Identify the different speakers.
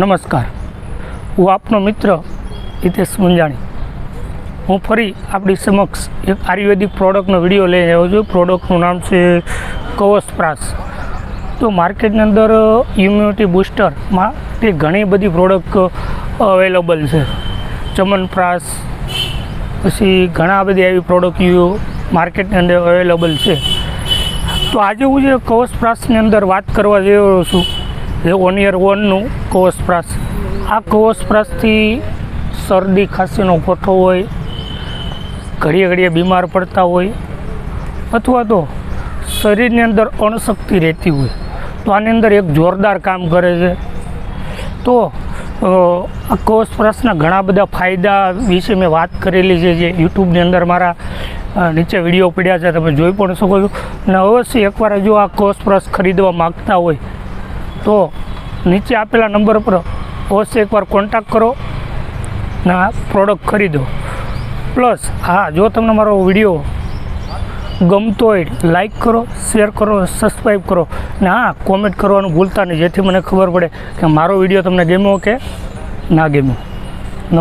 Speaker 1: નમસ્કાર. હું આપનો મિત્ર હિતેશ મુંજાણી. હું ફરી આપણી સમક્ષ એક આયુર્વેદિક પ્રોડક્ટનો વીડિયો લઈ આવ્યો છું. પ્રોડક્ટનું નામ છે કવસ્પ્રાસ તો માર્કેટની અંદર ઇમ્યુનિટી બૂસ્ટરમાં તે ઘણી બધી પ્રોડક્ટ અવેલેબલ છે. ચમનપ્રાસ પછી ઘણા બધી એવી પ્રોડક્ટ માર્કેટની અંદર અવેલેબલ છે. તો આજે હું જે કવસ્પ્રાસની અંદર વાત કરવા જઈ રહ્યો છું એ યર વનનું કવચપ્રાસ આ કવચપ્રાસથી શરદી, ખાંસીનો કોઠો હોય, ઘડીએ ઘડીએ બીમાર પડતા હોય, અથવા તો શરીરની અંદર અણશક્તિ રહેતી હોય, તો આની અંદર એક જોરદાર કામ કરે છે. તો આ કવચપ્રાસના ઘણા બધા ફાયદા વિશે મેં વાત કરેલી છે, જે યુટ્યુબની અંદર મારા નીચે વીડિયો પડ્યા છે, તમે જોઈ પણ શકો છો. અને અવશ્ય એકવાર જો આ કવચપ્રાસ ખરીદવા માગતા હોય તો નીચે આપેલા નંબર પર અવશ્ય એકવાર કોન્ટેક્ટ કરો ને પ્રોડક્ટ ખરીદો. પ્લસ હા, જો તમને મારો વીડિયો ગમતો હોય લાઈક કરો શેર કરો સબસ્ક્રાઈબ કરો. ને હા કોમેન્ટ કરવાનું ભૂલતા નહીં. જેથી મને ખબર પડે કે મારો વીડિયો તમને ગમ્યો કે ના ગમ્યો.